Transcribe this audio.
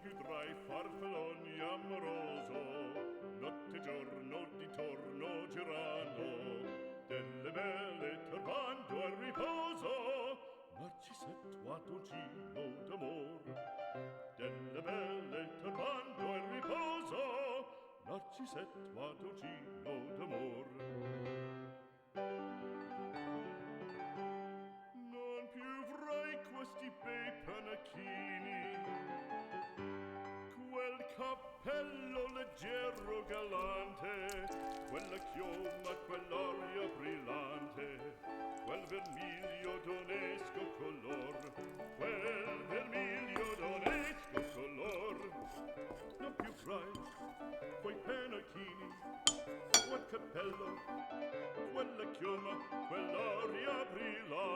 più tra i farfalloni amoroso notte e giorno di torno girano. Delle belle turbando al riposo narcisetto a dolcino d'amor. Delle belle turbando al riposo narcisetto a dolcino d'amor. galante, quella chioma, quell'aria brillante, quel vermiglio d'onesco color, quel vermiglio d'onesco color. Non più frai, quei penachini, quel cappello, quella chioma, quell'aria brillante,